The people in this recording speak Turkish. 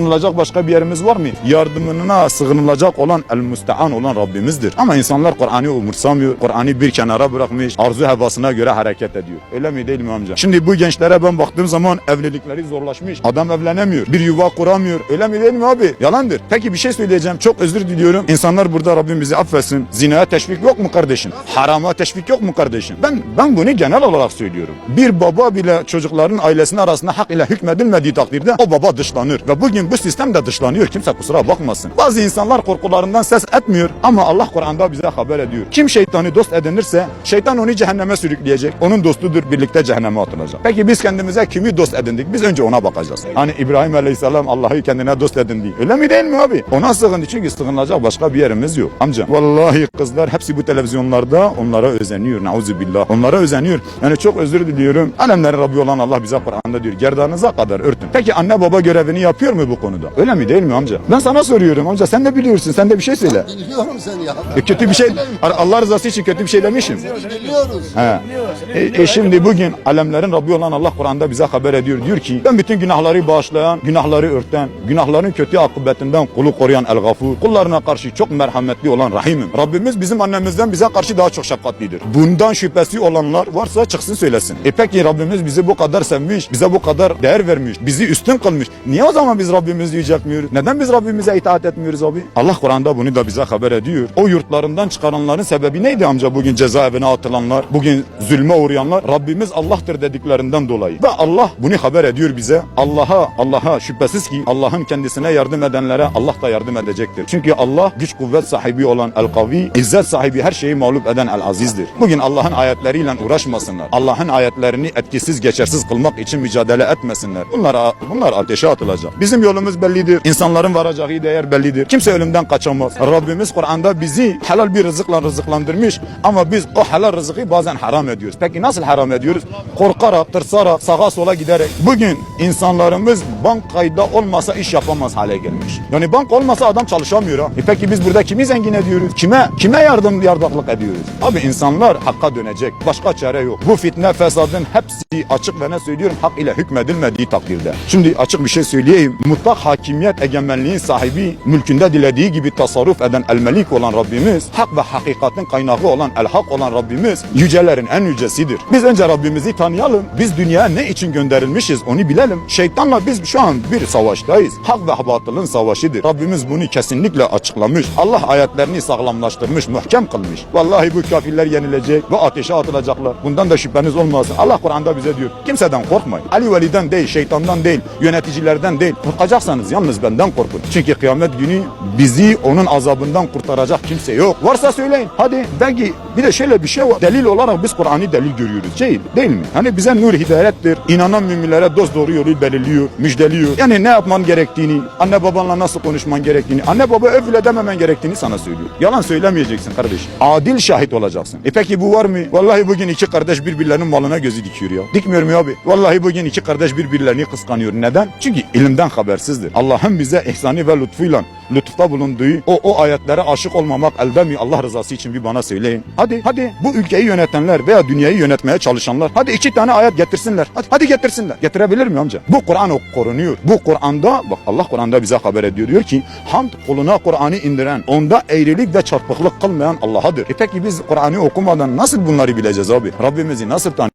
Sığınılacak başka bir yerimiz var mı? Yardımına sığınılacak olan el müstean olan Rabbimizdir. Ama insanlar Kur'an'ı umursamıyor. Kur'an'ı bir kenara bırakmış. Arzu hevasına göre hareket ediyor. Öyle mi değil mi amca? Şimdi bu gençlere ben baktığım zaman evlilikleri zorlaşmış. Adam evlenemiyor. Bir yuva kuramıyor. Öyle mi değil mi abi? Yalandır. Peki bir şey söyleyeceğim. Çok özür diliyorum. İnsanlar burada Rabbim bizi affetsin. Zinaya teşvik yok mu kardeşim? Harama teşvik yok mu kardeşim? Ben ben bunu genel olarak söylüyorum. Bir baba bile çocukların ailesinin arasında hak ile hükmedilmediği takdirde o baba dışlanır. Ve bugün bu sistem de dışlanıyor. Kimse kusura bakmasın. Bazı insanlar korkularından ses etmiyor ama Allah Kur'an'da bize haber ediyor. Kim şeytanı dost edinirse şeytan onu cehenneme sürükleyecek. Onun dostudur birlikte cehenneme atılacak. Peki biz kendimize kimi dost edindik? Biz önce ona bakacağız. Hani İbrahim Aleyhisselam Allah'ı kendine dost edindi. Öyle mi değil mi abi? Ona sığındı çünkü sığınılacak başka bir yerimiz yok. Amca vallahi kızlar hepsi bu televizyonlarda onlara özeniyor. Nauzubillah. Onlara özeniyor. Yani çok özür diliyorum. Alemlerin Rabbi olan Allah bize Kur'an'da diyor. Gerdanınıza kadar örtün. Peki anne baba görevini yapıyor mu bu konuda? Öyle mi değil mi amca? Ben sana soruyorum amca. Sen de biliyorsun. Sen de bir şey söyle. Biliyorum seni ya. E, kötü bir şey Allah rızası için kötü bir şey demişim. Biliyoruz. He. E, e şimdi bugün alemlerin Rabbi olan Allah Kur'an'da bize haber ediyor. Diyor ki ben bütün günahları bağışlayan, günahları örten, günahların kötü akıbetinden kulu koruyan El Gafur, kullarına karşı çok merhametli olan Rahimim. Rabbimiz bizim annemizden bize karşı daha çok şefkatlidir. Bundan şüphesi olanlar varsa çıksın söylesin. E peki Rabbimiz bizi bu kadar sevmiş, bize bu kadar değer vermiş, bizi üstün kılmış. Niye o zaman biz Rabbimizi yüceltmiyoruz? Neden biz Rabbimize itaat etmiyoruz abi? Allah Kur'an'da bunu da bize haber ediyor. O yurtlarından çıkaranların sebebi neydi amca bugün cezaevine atılanlar, bugün zulme uğrayanlar? Rabbimiz Allah'tır dediklerinden dolayı. Ve Allah bunu haber ediyor bize. Allah'a, Allah'a şüphesiz ki Allah'ın kendisine yardım edenlere Allah da yardım edecektir. Çünkü Allah güç kuvvet sahibi olan El-Kavi, izzet sahibi her şeyi mağlup eden El-Aziz'dir. Bugün Allah'ın ayetleriyle uğraşmasınlar. Allah'ın ayetlerini etkisiz, geçersiz kılmak için mücadele etmesinler. Bunlar, bunlar ateşe atılacak. Bizim yolumuz bellidir. İnsanların varacağı değer bellidir. Kimse ölümden kaçamaz. Rabbimiz Kur'an'da bizi helal bir rızıkla rızıklandırmış ama biz o helal rızıkı bazen haram ediyoruz. Peki nasıl haram ediyoruz? Korkarak, tırsarak, sağa sola giderek. Bugün insanlarımız bank kayda olmasa iş yapamaz hale gelmiş. Yani bank olmasa adam çalışamıyor ha. E peki biz burada kimi zengin ediyoruz? Kime kime yardım yardaklık ediyoruz? Abi insanlar hakka dönecek. Başka çare yok. Bu fitne fesadın hepsi açık ve ne söylüyorum hak ile hükmedilmediği takdirde. Şimdi açık bir şey söyleyeyim. Mutlak hakimiyet egemenliğin sahibi, mülkünde dilediği gibi tasarruf eden el melik olan Rabbimiz, hak ve hakikatin kaynağı olan el hak olan Rabbimiz yücelerin en yücesidir. Biz önce Rabbimizi tanıyalım. Biz dünyaya ne için gönderilmişiz onu bilelim. Şeytanla biz şu an bir savaştayız. Hak ve batılın savaşıdır. Rabbimiz bunu kesinlikle açıklamış. Allah ayetlerini sağlamlaştırmış, muhkem kılmış. Vallahi bu kafirler yenilecek ve ateşe atılacaklar. Bundan da şüpheniz olmasın. Allah Kur'an'da bize diyor. Kimseden korkmayın. Ali Veli'den değil, şeytandan değil, yöneticilerden değil. Korkacaksanız yalnız benden korkun. Çünkü kıyamet günü bizi onun azabından kurtaracak kimse yok. Varsa söyleyin. Hadi belki bir de şöyle bir şey var. Delil olarak biz Kur'an'ı delil görüyoruz. Değil, değil mi? Hani bize nur hidayettir. İnanan müminlere dost doğru yolu belirliyor, müjdeliyor. Yani ne yapman gerektiğini, anne babanla nasıl konuşman gerektiğini, anne baba öv bile dememen gerektiğini sana söylüyor. Yalan söylemeyeceksin kardeşim. Adil şahit olacaksın. E peki bu var mı? Vallahi bugün iki kardeş birbirlerinin malına gözü dikiyor ya. Dikmiyor mu abi? Vallahi bugün iki kardeş birbirlerini kıskanıyor. Neden? Çünkü ilimden habersizdir. Allah'ın bize ihsani ve lütfuyla lütufta bulunduğu o, o ayetlere aşık olmamak elde mi Allah rızası için bir bana söyleyin. Hadi hadi bu ülkeyi yönetenler veya dünyayı yönetmeye çalışanlar hadi iki tane ayet getirsinler. Hadi, hadi getirsinler. Getirebilir mi amca? Bu Kur'an korunuyor. Bu Kur'an'da bak Allah Kur'an'da bize haber ediyor. Diyor ki hamd kuluna Kur'an'ı indiren, onda eğrilik ve çarpıklık kılmayan Allah'adır. E peki biz Kur'an'ı okumadan nasıl bunları bileceğiz abi? Rabbimizi nasıl tanıyacağız?